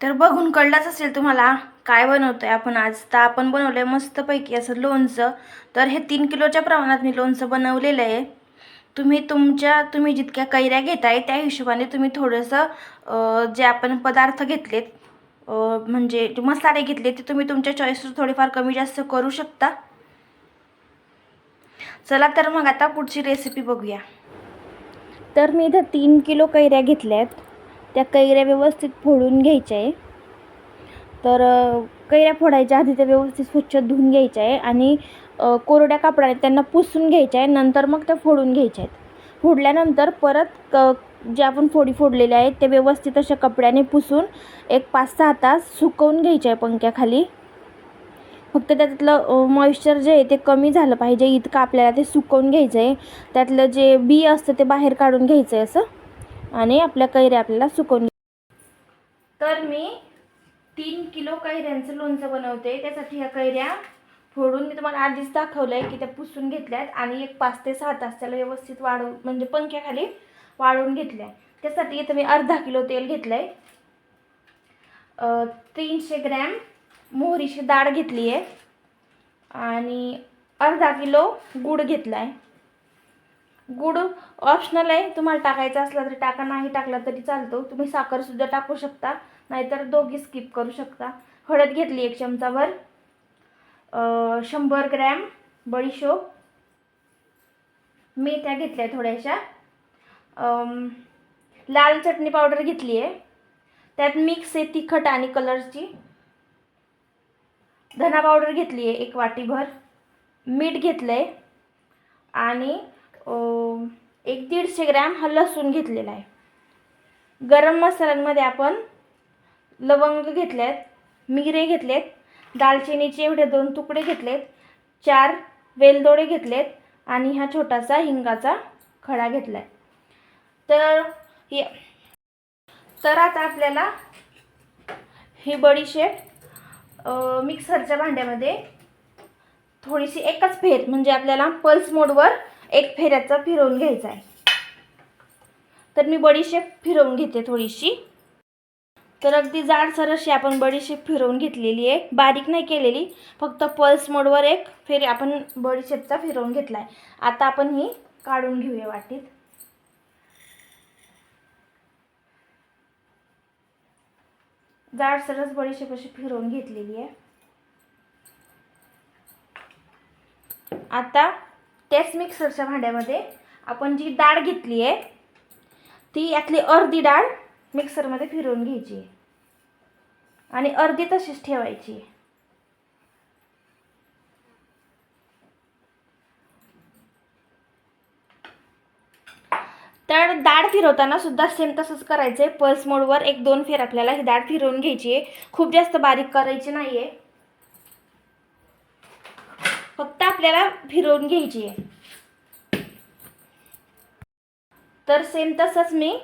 तर बघून कळलंच असेल तुम्हाला काय बनवतोय आपण आज. तर आपण बनवलंय मस्तपैकी असं लोणचं. तर हे तीन किलोच्या प्रमाणात मी लोणचं बनवलेलं आहे. तुम्ही तुमच्या तुम्ही जितक्या कैऱ्या घेताय त्या हिशोबाने तुम्ही थोडंसं जे आपण पदार्थ घेतलेत म्हणजे जे मसाले घेतले ते तुम्ही तुमच्या चॉईसवर थोडेफार कमी जास्त करू शकता. चला तर मग आता पुढची रेसिपी बघूया. तर मी इथं तीन किलो कैऱ्या घेतल्या आहेत त्या कैऱ्या व्यवस्थित फोडून घ्यायच्या आहे. तर कैऱ्या फोडायच्या आधी त्या व्यवस्थित स्वच्छ धुवून घ्यायच्या आहे आणि कोरड्या कापडाने त्यांना पुसून घ्यायच्या आहे. नंतर मग त्या फोडून घ्यायच्या आहेत. फोडल्यानंतर परत क जे आपण फोडी फोडलेल्या आहेत ते व्यवस्थित अशा कपड्याने पुसून एक पाच सहा तास सुकवून घ्यायचे आहे पंख्याखाली. फक्त त्यातलं मॉइश्चर जे आहे ते कमी झालं पाहिजे. इतकं आपल्याला ते सुकवून घ्यायचं आहे. त्यातलं जे बी असतं ते बाहेर काढून घ्यायचं आहे असं. आणि आपल्या कैऱ्या आपल्याला सुकवून तर मी तीन किलो कैऱ्यांचं लोणचं बनवते. त्यासाठी ह्या कैऱ्या फोडून मी तुम्हाला आधीच दाखवलं आहे की त्या पुसून घेतल्यात आणि एक पाच ते सहा तास त्याला व्यवस्थित वाढवून म्हणजे पंख्याखाली वाळवून घेतल्या. त्यासाठी इथं मी अर्धा किलो तेल घेतलं आहे तीनशे ग्रॅम मोहरीची डाळ घेतली आहे आणि अर्धा किलो गूळ घेतला आहे गुड ऑप्शनल आहे. तुम्हाला टाकायचा असला तरी टाका नाही टाकला तरी चालतो. तुम्ही साखरसुद्धा टाकू शकता नाहीतर दोघी स्किप करू शकता. हळद घेतली एक चमचाभर. शंभर ग्रॅम बडीशोप. मेथ्या घेतल्या थोड्याशा. लाल चटणी पावडर घेतली आहे. त्यात मिक्स आहे तिखट आणि कलरची धना पावडर घेतली आहे एक वाटीभर. मीठ घेतलं आहे आणि एक दीडशे ग्रॅम हा लसूण घेतलेला आहे. गरम मसाल्यांमध्ये आपण लवंग घेतलेत मिरे घेतलेत दालचिनीचे एवढे दोन तुकडे घेतलेत चार वेलदोडे घेतलेत आणि हा छोटासा हिंगाचा खडा घेतला आहे तर हे तर आता आपल्याला ही बडीशेप मिक्सरच्या भांड्यामध्ये थोडीशी एकच फेर म्हणजे आपल्याला पल्स मोडवर एक फेऱ्याचा फिरवून घ्यायचा आहे. तर मी बडीशेप फिरवून घेते थोडीशी. तर अगदी जाडसर अशी आपण बडीशेप फिरवून घेतलेली आहे. बारीक नाही केलेली फक्त पल्स मोडवर एक फेरी आपण बडीशेपचा फिरवून घेतला आहे आता आपण ही काढून घेऊया वाटीत. जाडसरच बडीशेप अशी फिरवून घेतलेली आहे. आता त्याच मिक्सरच्या भांड्यामध्ये आपण जी डाळ घेतली आहे ती यातली अर्धी डाळ मिक्सरमध्ये फिरवून घ्यायची. आणि अर्धी तशीच ठेवायची. तर डाळ फिरवताना सुद्धा सेम तसंच करायचं आहे पल्स मोडवर एक दोन फेर आपल्याला ही डाळ फिरवून घ्यायची आहे. खूप जास्त बारीक करायची नाही आहे फक्त आपल्याला फिरवून घ्यायची आहे. तर सेम तसंच मी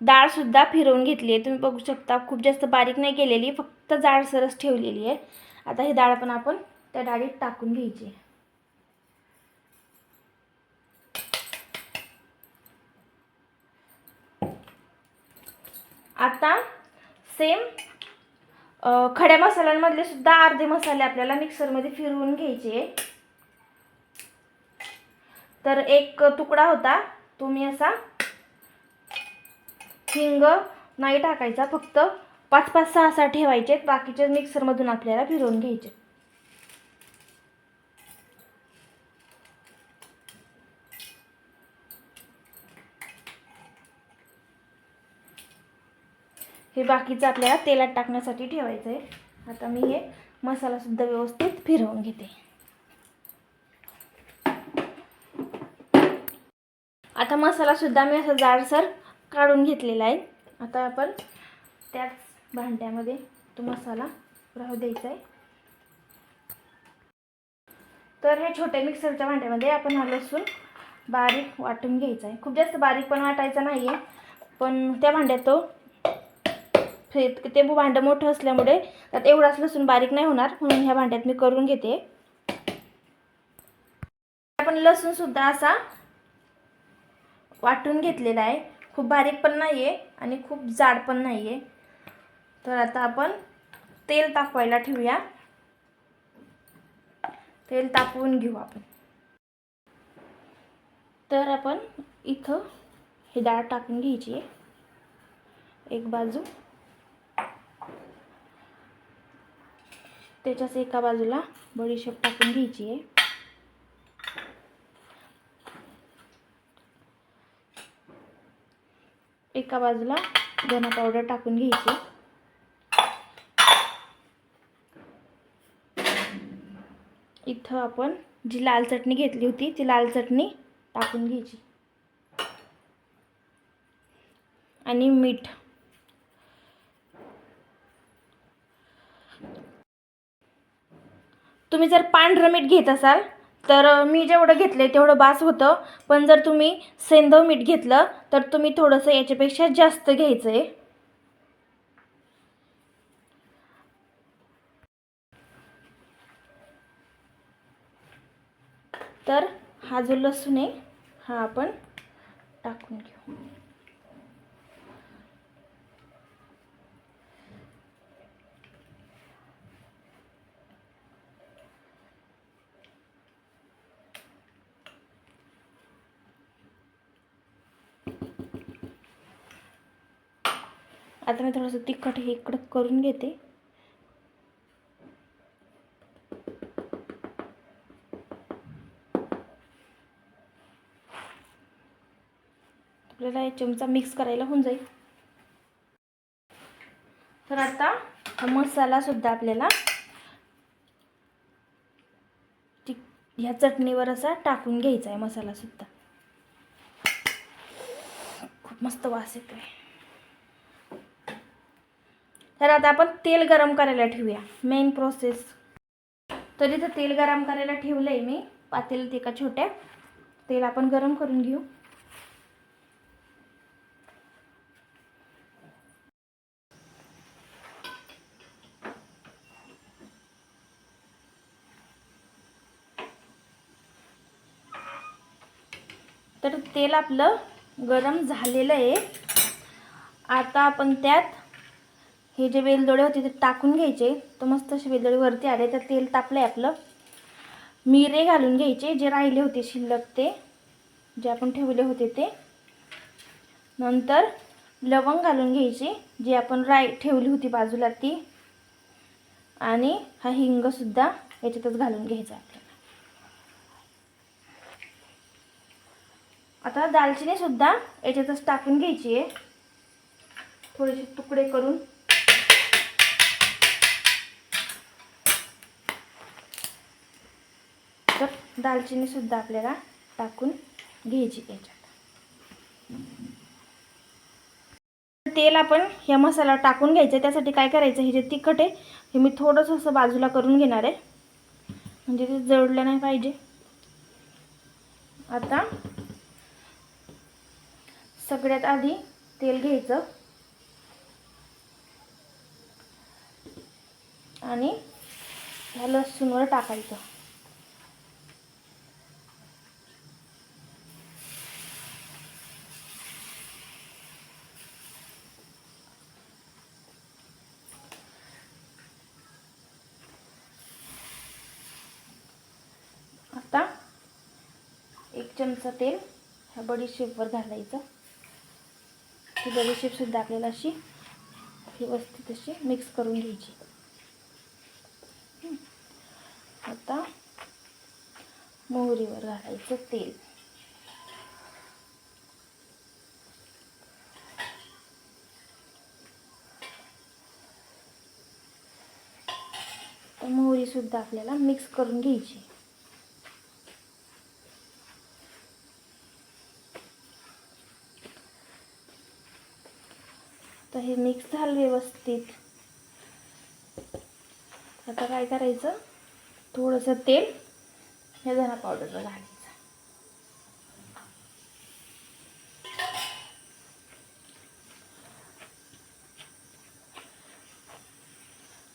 डाळसुद्धा फिरवून घेतली आहे. तुम्ही बघू शकता खूप जास्त बारीक नाही केलेली फक्त जाडसरच ठेवलेली आहे. आता ही डाळ पण आपण त्या डाळीत टाकून घ्यायची आहे. आता सेम खड्या मसाल्यांमधले सुद्धा अर्धे मसाले आपल्याला मिक्सरमध्ये फिरवून घ्यायचे. तर एक तुकडा होता. तो मी असा हिंग नाही टाकायचा फक्त पाच पाच सहा सहा ठेवायचे. बाकीचे मिक्सरमधून आपल्याला फिरवून घ्यायचे. हे बाकीचं आपल्याला तेलात टाकण्यासाठी ठेवायचं आहे आता मी हे मसालासुद्धा व्यवस्थित फिरवून घेते. आता मसालासुद्धा मी असं जाडसर काढून घेतलेला आहे. आता आपण त्याच भांड्यामध्ये तो मसाला राहू द्यायचा आहे तर हे छोट्या मिक्सरच्या भांड्यामध्ये आपण हा लसूण बारीक वाटून घ्यायचा आहे खूप जास्त बारीक पण वाटायचा नाही आहे पण त्या भांड्यात तो फे- ते भांडं मोठं असल्यामुळे त्यात एवढाच लसूण बारीक नाही होणार म्हणून ह्या भांड्यात मी करून घेते. आपण लसूण सुद्धा असा वाटून घेतलेला आहे. खूप बारीक पण नाही आहे आणि खूप जाड पण नाही आहे तर आता आपण तेल तापवायला ठेवूया. तेल तापवून घेऊ आपण. तर आपण इथं ही डाळ टाकून घ्यायची आहे. एक बाजू. त्याच्याच एका बाजूला बडीशेप टाकून घ्यायची आहे. एका बाजूला धना पावडर टाकून घ्यायची इथं आपण जी लाल चटणी घेतली होती ती लाल चटणी टाकून घ्यायची. आणि मीठ. तुम्ही जर पांढरं मीठ घेत असाल तर मी जेवढं घेतलं आहे तेवढं बास होतं. पण जर तुम्ही सेंधव मीठ घेतलं तर तुम्ही थोडंसं याच्यापेक्षा जास्त घ्यायचं आहे तर हा जो लसूण आहे हा आपण टाकून घेऊ. आता मी थोडंसं तिखट हे इकडं करून घेते. आपल्याला हे चमचा मिक्स करायला होऊन जाईल. तर आता हा मसाला सुद्धा आपल्याला ती ह्या चटणीवर असा टाकून घ्यायचा आहे मसाला सुद्धा. खूप मस्त वास येतोय. तर आता आपण तेल गरम करायला ठेवूया. मेन प्रोसेस तर इथं तेल गरम करायला ठेवलं आहे मी. पातेल ते एका छोट्या. तेल आपण गरम करून घेऊ. तर तेल आपलं गरम झालेलं आहे. आता आपण त्यात हे जे वेलदोडे होते ते टाकून घ्यायचे. तर मस्त असे वेलदोडे वरती आले. तर तेल तापलं आहे आपलं. मिरे घालून घ्यायचे जे राहिले होते शिल्लक ते. जे आपण ठेवले होते ते. नंतर लवंग घालून घ्यायची जी आपण राय ठेवली होती बाजूला ती. आणि हा हिंगसुद्धा याच्यातच घालून घ्यायचा आपल्याला. आता दालचिनीसुद्धा याच्यातच टाकून घ्यायची आहे. थोडेसे तुकडे करून. तर दालचिनी सुद्धा आपल्याला टाकून घ्यायची याच्यात. तेल आपण ह्या मसाला टाकून घ्यायचं. त्यासाठी काय करायचं हे जे तिखट आहे हे मी थोडंसं असं बाजूला करून घेणार आहे. म्हणजे ते जळलं नाही पाहिजे. आता सगळ्यात आधी तेल घ्यायचं. आणि ह्या लसूणवर टाकायचं आता एक चमचा तेल ह्या बडीशेपवर घालायचं. ती बडीशेपसुद्धा आपल्याला अशी व्यवस्थित अशी मिक्स करून घ्यायची. आता मोहरीवर घालायचं तेल. मोहरीसुद्धा आपल्याला मिक्स करून घ्यायची तर हे मिक्स झालं व्यवस्थित. आता काय करायचं? थोडंसं तेल या धना पावडरवर घालायचं.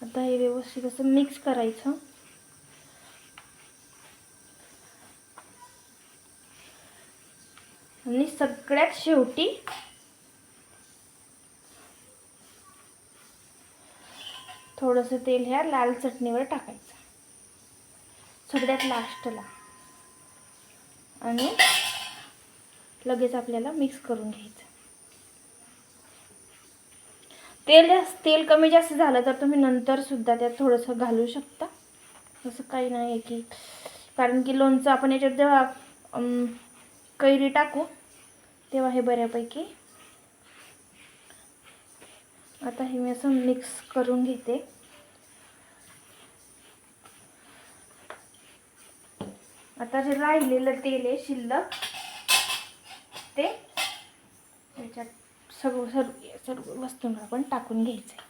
आता हे व्यवस्थित असं मिक्स करायचं. आणि सगळ्यात शेवटी थोडंसं तेल ह्या लाल चटणीवर टाकायचं. सगळ्यात लास्टला. आणि लगेच आपल्याला मिक्स करून घ्यायचं. तेल जास्त तेल कमी जास्त झालं तर तुम्ही नंतर सुद्धा त्यात थोडंसं घालू शकता. असं काही नाही आहे की कारण की लोणचं आपण याच्यात जेव्हा कैरी टाकू तेव्हा हे बऱ्यापैकी आता हे मी असं मिक्स करून घेते. आता जे राहिलेलं तेल आहे शिल्लक ते त्याच्यात सर्व सर्व सर्व वस्तूंना आपण टाकून घ्यायचं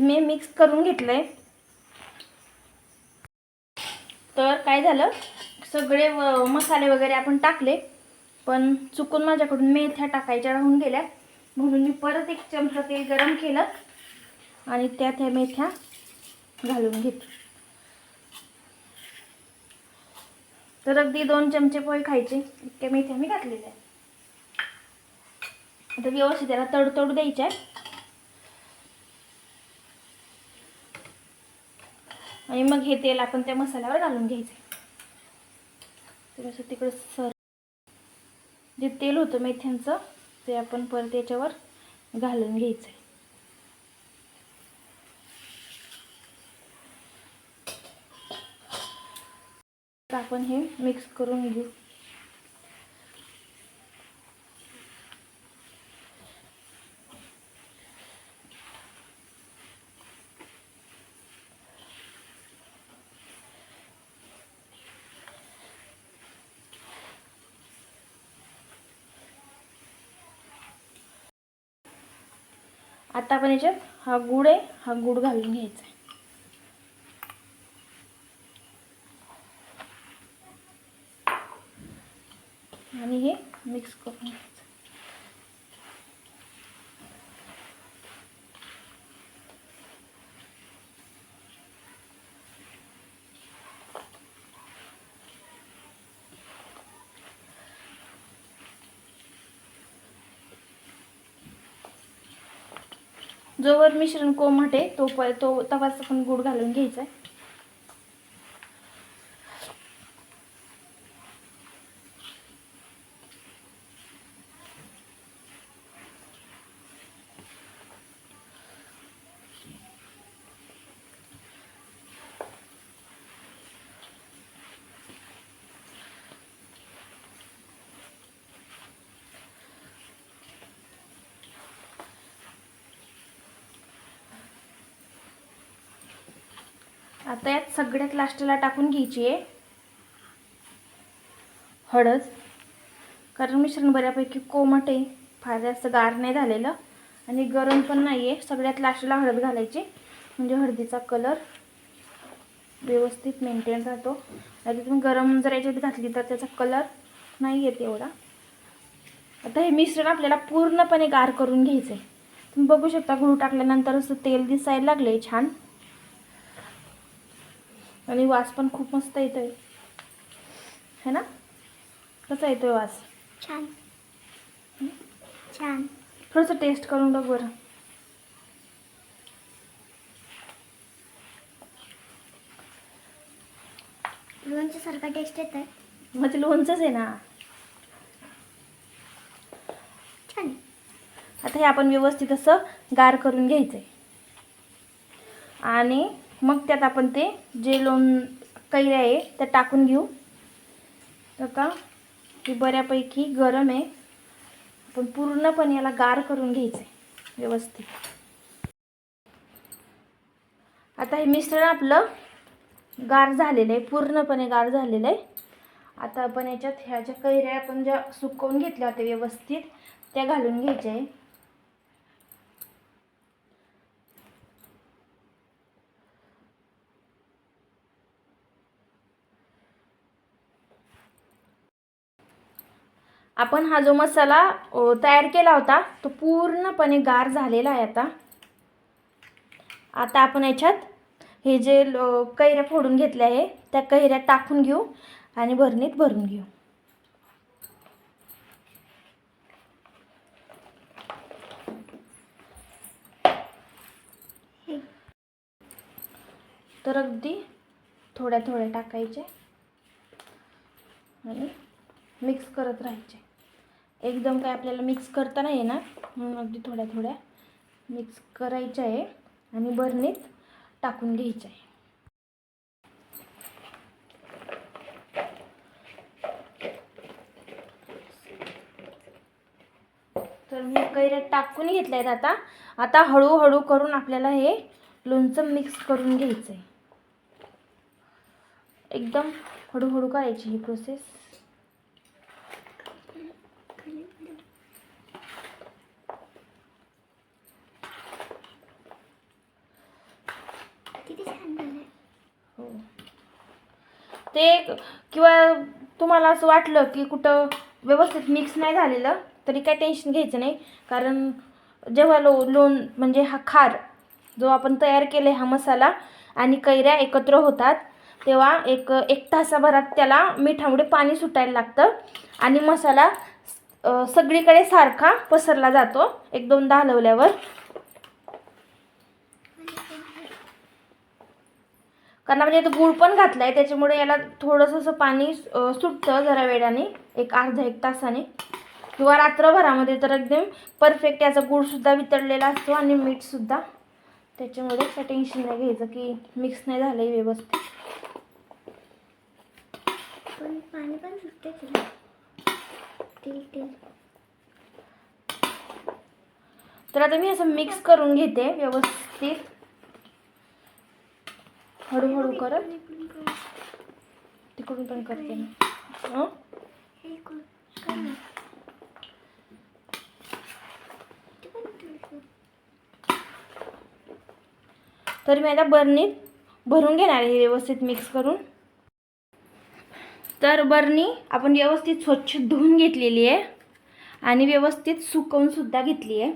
तर मी मिक्स करून घेतलं आहे तर काय झालं? सगळे व- मसाले वगैरे आपण टाकले. पण चुकून माझ्याकडून मेथ्या टाकायच्या राहून गेल्या. म्हणून मी परत एक चमचा तेल गरम केलं आणि त्यात ह्या मेथ्या घालून घेतल्या तर अगदी दोन चमचे पोहे खायचे. इतक्या मेथ्या मी घातलेल्या आहेत. आता व्यवस्थित त्याला तडतड द्यायच्या आणि मग हे तेल आपण त्या मसाल्यावर घालून घ्यायचं थोडंसं तिकडं सर जे तेल होतं मेथ्यांचं ते आपण परत याच्यावर घालून घ्यायचं आपण हे मिक्स करून घेऊ. आता आपण याच्यात हा गुड आहे हा गुड घालून घ्यायचा आहे. आणि हे मिक्स करून घ्यायचं जोवर मिश्रण कोमट आहे तो प तो तवाच पण गुड घालून घ्यायचा आहे आता यात सगळ्यात लास्टला टाकून घ्यायची आहे. हळद. कारण मिश्रण बऱ्यापैकी कोमट आहे. फार जास्त गार नाही झालेलं. आणि गरम पण नाही आहे. सगळ्यात लास्टला हळद घालायची. म्हणजे हळदीचा कलर व्यवस्थित मेंटेन राहतो. आणि तुम्ही गरम जर याच्यात घातली तर त्याचा कलर नाही येत एवढा. आता हे मिश्रण आपल्याला पूर्णपणे गार करून घ्यायचं आहे तुम्ही बघू शकता गुळ टाकल्यानंतर असं तेल दिसायला लागले छान. आणि वास पण खूप मस्त येतोय. है ना? कसा येतोय वास? छान. छान. थोडंसं टेस्ट करून बघ बरं. लोणच्यासारखा टेस्ट येत आहे मग ते लोणचंच आहे ना? छान. आता हे आपण व्यवस्थित असं गार करून घ्यायचं आहे आणि मग त्यात आपण ते जे लोण कैऱ्या आहे त्या टाकून घेऊ. तर का हे बऱ्यापैकी गरम आहे. आपण पूर्णपणे याला गार करून घ्यायचं आहे व्यवस्थित. आता हे मिश्रण आपलं गार झालेलं आहे पूर्णपणे गार झालेलं आहे. आता आपण याच्यात ह्या ज्या कैऱ्या आपण ज्या सुकवून घेतल्या होत्या व्यवस्थित त्या घालून घ्यायच्या आहे. आपण हा जो मसाला तयार केला होता तो पूर्णपणे गार झालेला आहे आता. आता आपण याच्यात हे जे कैऱ्या फोडून घेतल्या आहे त्या कैऱ्या टाकून घेऊ आणि भरणीत भरून घेऊ. तर अगदी थोड्या थोड्या टाकायचे आणि मिक्स करत राहायचे. एकदम काय आपल्याला मिक्स करता नाही येणार. म्हणून अगदी थोड्या थोड्या मिक्स करायच्या आहे. आणि बरणीत टाकून घ्यायच्या आहे. तर मी कैऱ्या टाकून घेतल्या आहेत आता. आता हळूहळू करून आपल्याला हे लोणचं मिक्स करून घ्यायचं आहे एकदम हळूहळू करायची ही प्रोसेस किती छान झालंय हो ते किंवा तुम्हाला असं वाटलं की कुठं व्यवस्थित मिक्स नाही झालेलं तरी काय टेन्शन घ्यायचं नाही. कारण जेव्हा लो लोण म्हणजे हा खार जो आपण तयार केला हा मसाला आणि कैऱ्या एकत्र होतात तेव्हा एक एक तासाभरात त्याला मिठामुळे पाणी सुटायला लागतं आणि मसाला सगळीकडे सारखा पसरला जातो एक दोनदा हलवल्यावर. कारण म्हणजे इथं गूळ पण घातला आहे त्याच्यामुळे याला थोडंसं असं पाणी सुटतं जरा वेळाने एक अर्धा एक तासाने. किंवा रात्रभरामध्ये तर एकदम परफेक्ट याचा गूळसुद्धा वितळलेला असतो आणि मीठसुद्धा त्याच्यामुळे काय टेन्शन नाही घ्यायचं की मिक्स नाही झालं आहे व्यवस्थित. पण पाणी सुटते तर आता मी असं मिक्स करून घेते व्यवस्थित. हळूहळू करत तिकडून पण करते मी. तर मी आता बरणीत भरून घेणार आहे व्यवस्थित मिक्स करून. तर बरणी आपण व्यवस्थित स्वच्छ धुवून घेतलेली आहे. आणि व्यवस्थित सुकवूनसुद्धा घेतली आहे.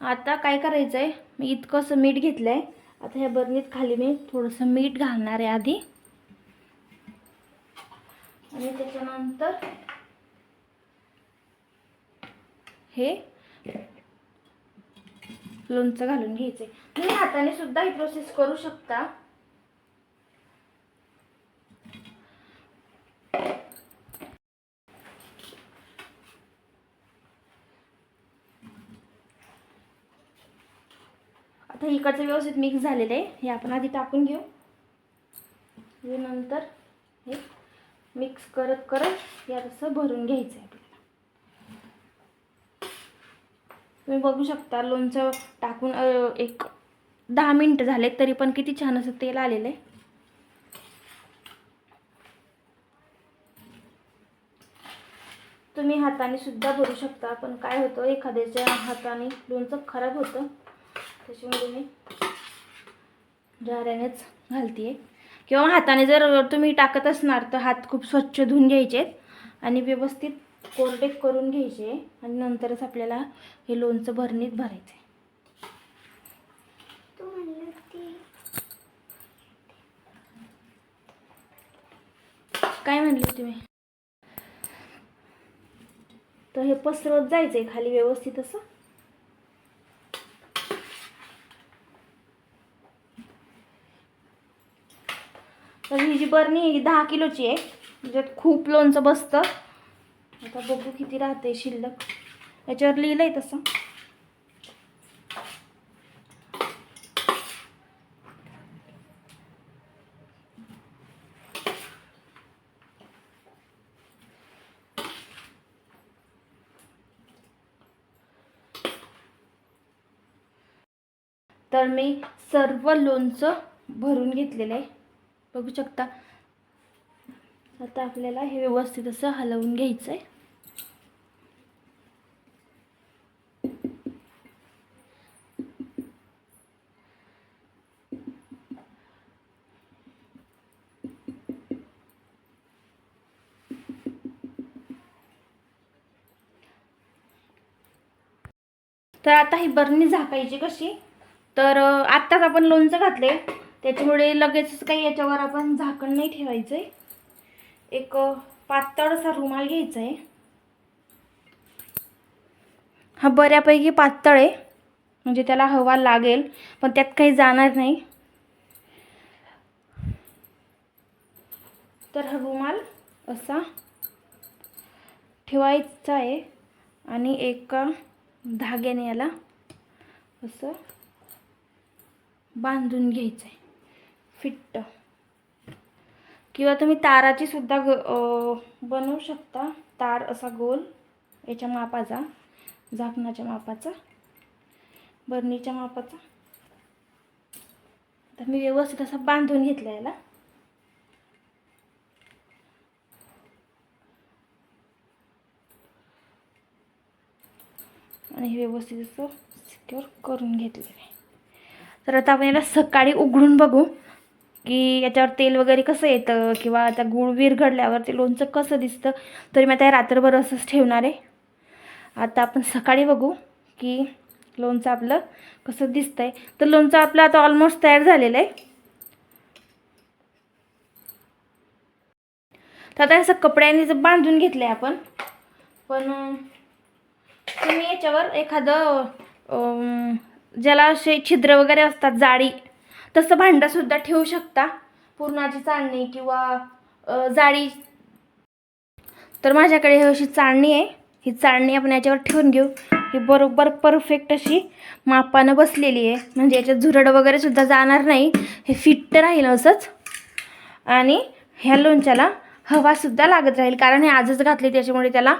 आता काय करायचं आहे मी इतकंसं मीठ घेतलं आहे आता ह्या बरणीत खाली मी थोडंसं मीठ घालणार आहे आधी. आणि त्याच्यानंतर हे लोणचं घालून घ्यायचं तुम्ही हाताने सुद्धा ही प्रोसेस करू शकता. आता इकडचं व्यवस्थित मिक्स झालेलं आहे. हे आपण आधी टाकून घेऊ. हे नंतर हे मिक्स करत करत या तसं भरून घ्यायचं आहे आपल्याला. तुम्ही बघू शकता लोणचं टाकून एक दहा मिनटं झाले तरी पण किती छान असं तेल आलेलं आहे. तुम्ही हाताने सुद्धा भरू शकता पण काय होतं एखाद्याच्या हाताने लोणचं खराब होतं त्याच्यामुळे मी जाऱ्यानेच घालते किंवा हाताने जर तुम्ही टाकत असणार तर हात खूप स्वच्छ धुवून घ्यायचे आणि व्यवस्थित कोरडे करून घ्यायचे आणि नंतरच आपल्याला हे लोणचं भरणीत भरायचं आहे काय म्हणले तुम्ही? तर हे पसरत जायचंय खाली व्यवस्थित असं. तर ही जी बरणी आहे ही दहा किलोची आहे. ज्यात खूप लोणचं बसतं. आता बघू किती राहते शिल्लक. याच्यावर लिहिलं आहे तसं. तर मी सर्व लोणचं भरून घेतलेलं आहे. बघू शकता. आता आपल्याला हे व्यवस्थित असं हलवून घ्यायचं आहे तर आता ही बरणी झाकायची कशी? तर आत्ताच आपण लोणचं घातले त्याच्यामुळे लगेचच काही याच्यावर आपण झाकण नाही ठेवायचं आहे एक पातळसा रुमाल घ्यायचा आहे हा बऱ्यापैकी पातळ आहे. म्हणजे त्याला हवा लागेल पण त्यात काही जाणार नाही. तर हा रुमाल असा ठेवायचा आहे आणि एका धाग्याने याला असं बांधून घ्यायचं आहे फिट्ट. किंवा तुम्ही ताराची सुद्धा ग बनवू शकता. तार असा गोल याच्या मापाचा झाकणाच्या मापाचा बरणीच्या मापाचा. तर मी व्यवस्थित असा बांधून घेतला याला. आणि हे व्यवस्थित असं सिक्युअर करून घेतलेलं आहे. तर आता आपण याला सकाळी उघडून बघू. की याच्यावर तेल वगैरे कसं येतं किंवा आता गुळ विरघडल्यावर ते लोणचं कसं दिसतं तरी मी आता हे रात्रभर असंच ठेवणार आहे. आता आपण सकाळी बघू की लोणचं आपलं कसं दिसतंय. तर लोणचं आपलं आता ऑलमोस्ट तयार झालेलं आहे. तर आता असं कपड्याने जर बांधून घेतलं आहे आपण पण तुम्ही याच्यावर एखादं ज्याला असे छिद्र वगैरे असतात जाळी तसं भांडंसुद्धा ठेवू शकता. पुरणाची चाळणी किंवा जाळी. तर माझ्याकडे ही अशी चाळणी आहे. ही चाळणी आपण याच्यावर ठेवून घेऊ. ही बरोबर परफेक्ट अशी मापानं बसलेली आहे. म्हणजे याच्यात झुरड वगैरे सुद्धा जाणार नाही. हे फिट्ट राहील असंच. आणि ह्या लोणच्याला हवासुद्धा लागत राहील. कारण हे आजच घातले त्याच्यामुळे त्याला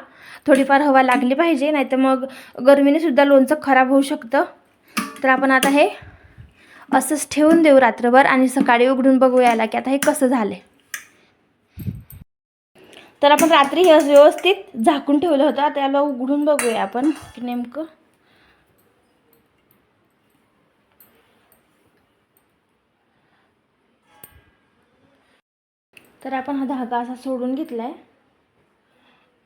थोडीफार हवा लागली पाहिजे. नाही तर मग गरमीने सुद्धा लोणचं खराब होऊ शकतं. तर आपण आता हे असंच ठेवून देऊ रात्रभर आणि सकाळी उघडून बघू यायला की आता हे कसं झालं तर आपण रात्री हे असं व्यवस्थित झाकून ठेवलं होतं. आता याला उघडून बघूया आपण की नेमकं. तर आपण हा धागा असा सोडून घेतला आहे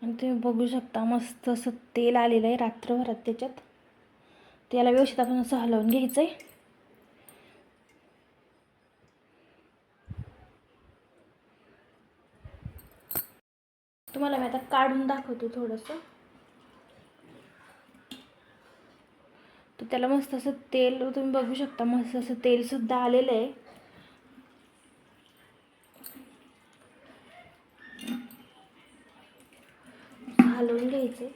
आणि तुम्ही बघू शकता मस्त असं तेल आलेलं आहे रात्रभरात त्याच्यात. त्याला व्यवस्थित आपण असं हलवून घ्यायचं आहे तुम्हाला मी आता काढून दाखवतो थोडंसं. तर त्याला मस्त असं तेल तुम्ही बघू शकता मस्त असं तेलसुद्धा आलेलं आहे. घालून घ्यायचे.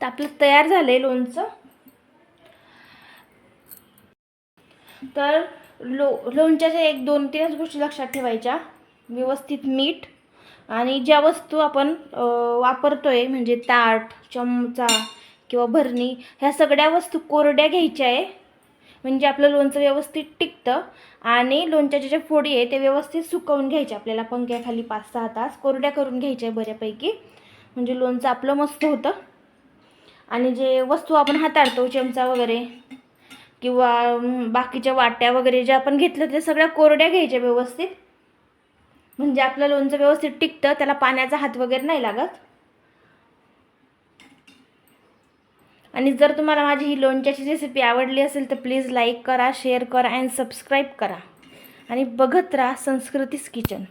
तर आपलं तयार झालं आहे लोणचं. तर लो लोणच्याच्या एक दोन तीनच गोष्टी लक्षात ठेवायच्या. व्यवस्थित मीठ आणि ज्या वस्तू आपण वापरतो आहे म्हणजे ताट चमचा किंवा भरणी ह्या सगळ्या वस्तू कोरड्या घ्यायच्या आहे. म्हणजे आपलं लोणचं व्यवस्थित टिकतं आणि लोणच्याच्या ज्या फोडी आहे ते व्यवस्थित सुकवून घ्यायचे. आपल्याला पंख्याखाली पाच सहा तास कोरड्या करून घ्यायच्या आहे बऱ्यापैकी. म्हणजे लोणचं आपलं मस्त होतं. आणि जे वस्तू आपण हाताळतो चमचा वगैरे किंवा बाकीच्या वाट्या वगैरे ज्या आपण घेतलं ते सगळ्या कोरड्या घ्यायच्या व्यवस्थित. म्हणजे आपलं लोणचं व्यवस्थित टिकतं त्याला पाण्याचा हात वगैरे नाही लागत. आणि जर तुम्हाला माझी ही लोणच्याची रेसिपी आवडली असेल तर प्लीज लाईक करा शेअर करा अँड सबस्क्राईब करा. आणि बघत राहा संस्कृतीच किचन